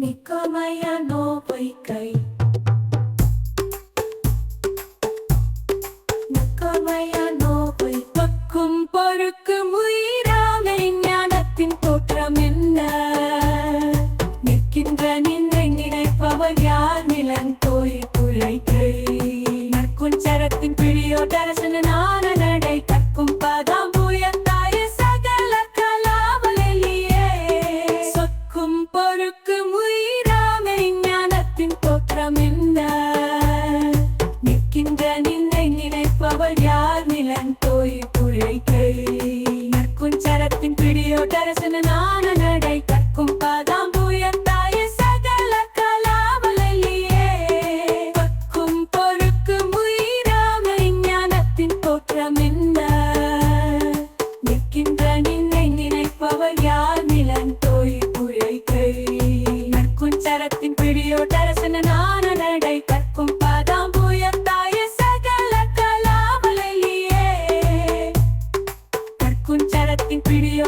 நிக்கமய நோபைக்கை நிக்கமய நோபை பக்கும் பொறுக்கும் உயிராமை ஞானத்தின் தோற்றம் என்ன? நிற்கின்ற நின்றை நினைப்பவர் யார் நிலன் தோய் உயிராமை ஞானத்தின் தோற்றம் என்ன? நிற்கின்ற நின்னை நினைப்பவர் யார்? நிலன் தோய் புழைக்கை நற்குஞ்சரத்தின் பிடியோ தரசன நான நடை கற்கும் பதாம் புயத்தாய சகல கலாவலியே பக்கும் பொறுக்கும் உயிராமை ஞானத்தின் தோற்றம் என்ன? நிற்கின்ற நின்னை நினைப்பவர் கலாவலியே